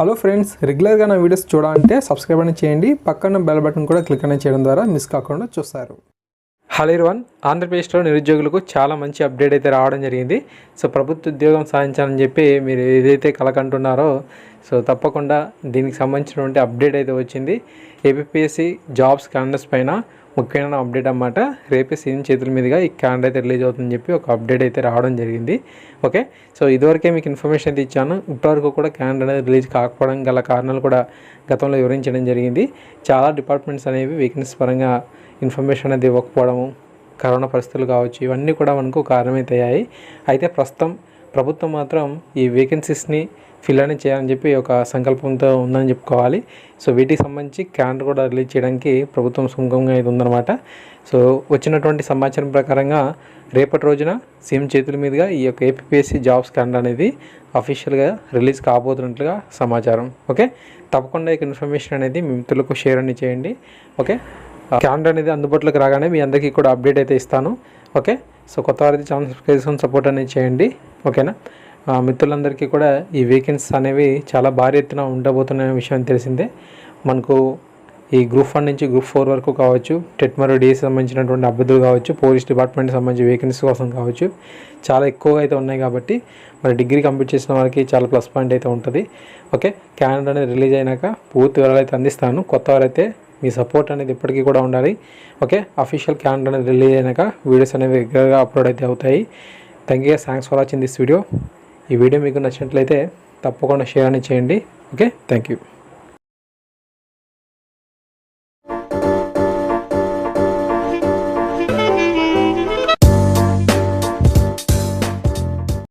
Hello friends రెగ్యులర్గా నా videos చూడాలంటే సబ్స్క్రైబ్ అని చేయండి. పక్కన బెల్ బటన్ కూడా క్లిక్ అనేది చేయడం ద్వారా మిస్ కాకుండా చూస్తారు. హలో వన్ ఆంధ్రప్రదేశ్లో నిరుద్యోగులకు చాలా మంచి అప్డేట్ అయితే రావడం జరిగింది. సో ప్రభుత్వ ఉద్యోగం సాధించాలని చెప్పి మీరు ఏదైతే కలకంటున్నారో సో తప్పకుండా దీనికి సంబంధించినటువంటి అప్డేట్ అయితే వచ్చింది. ఏపీఎస్సి జాబ్స్ క్యాలెండర్స్ పైన ముఖ్యమైన అప్డేట్ అన్నమాట. రేపే సీఎం చేతుల మీదుగా ఈ క్యాండ్ అయితే రిలీజ్ అవుతుందని చెప్పి ఒక అప్డేట్ అయితే రావడం జరిగింది. ఓకే సో ఇదివరకే మీకు ఇన్ఫర్మేషన్ అయితే ఇచ్చాను. ఇప్పటివరకు కూడా క్యాండ్ అనేది రిలీజ్ కాకపోవడం గల కారణాలు కూడా గతంలో వివరించడం జరిగింది. చాలా డిపార్ట్మెంట్స్ అనేవి వీక్నెస్ పరంగా ఇన్ఫర్మేషన్ అనేది ఇవ్వకపోవడము కరోనా పరిస్థితులు కావచ్చు ఇవన్నీ కూడా మనకు కారణమైతాయి అయితే ప్రస్తుతం ప్రభుత్వం మాత్రం ఈ వేకెన్సీస్ని ఫిల్ అని చేయాలని చెప్పి ఒక సంకల్పంతో ఉందని చెప్పుకోవాలి. సో వీటికి సంబంధించి క్యాలెండర్ కూడా రిలీజ్ చేయడానికి ప్రభుత్వం సుముఖంగా ఇది ఉందన్నమాట. సో వచ్చినటువంటి సమాచారం ప్రకారంగా రేపటి రోజున సీఎం చేతుల మీదుగా ఈ యొక్క ఏపీఎస్సి జాబ్స్ క్యాలెండర్ అనేది అఫీషియల్గా రిలీజ్ కాబోతున్నట్లుగా సమాచారం. ఓకే? తప్పకుండా ఈ ఇన్ఫర్మేషన్ అనేది మీ మిత్రులకు షేర్ అని చేయండి. ఓకే? క్యాలెండర్ అనేది అందుబాటులోకి రాగానే మీ అందరికీ కూడా అప్డేట్ అయితే ఇస్తాను. ఓకే? సో కొత్త వారైతే ఛానల్ సబ్స్క్రైబ్ చేసుకొని సపోర్ట్ అనేది చేయండి. ఓకేనా? మిత్రులందరికీ కూడా ఈ వీకెండ్స్ అనేవి చాలా భారీ ఎత్తున ఉండబోతున్న విషయం తెలిసిందే. మనకు ఈ గ్రూప్ వన్ నుంచి గ్రూప్ ఫోర్ వరకు కావచ్చు టెట్ మరియు సంబంధించినటువంటి అభ్యర్థులు కావచ్చు పోలీస్ డిపార్ట్మెంట్ సంబంధించి వేకెన్సీ కోసం కావచ్చు చాలా ఎక్కువగా అయితే ఉన్నాయి కాబట్టి మరి డిగ్రీ కంప్లీట్ చేసిన వారికి చాలా ప్లస్ పాయింట్ అయితే ఉంటుంది. ఓకే? క్యాలెండర్ అనేది రిలీజ్ అయినాక పూర్తి వివరాలు అయితే అందిస్తాను. కొత్త వారైతే మీ సపోర్ట్ అనేది ఇప్పటికీ కూడా ఉండాలి. ఓకే అఫీషియల్ క్యాలెండర్ అనేది రిలీజ్ అయినాక వీడియోస్ అనేవి రెగ్యులర్గా అప్లోడ్ అయితే అవుతాయి. Thank you thanks for watching this video ఈ వీడియో మీకు నచ్చినట్లయితే తప్పకుండా షేర్ అని చేయండి. Okay thank you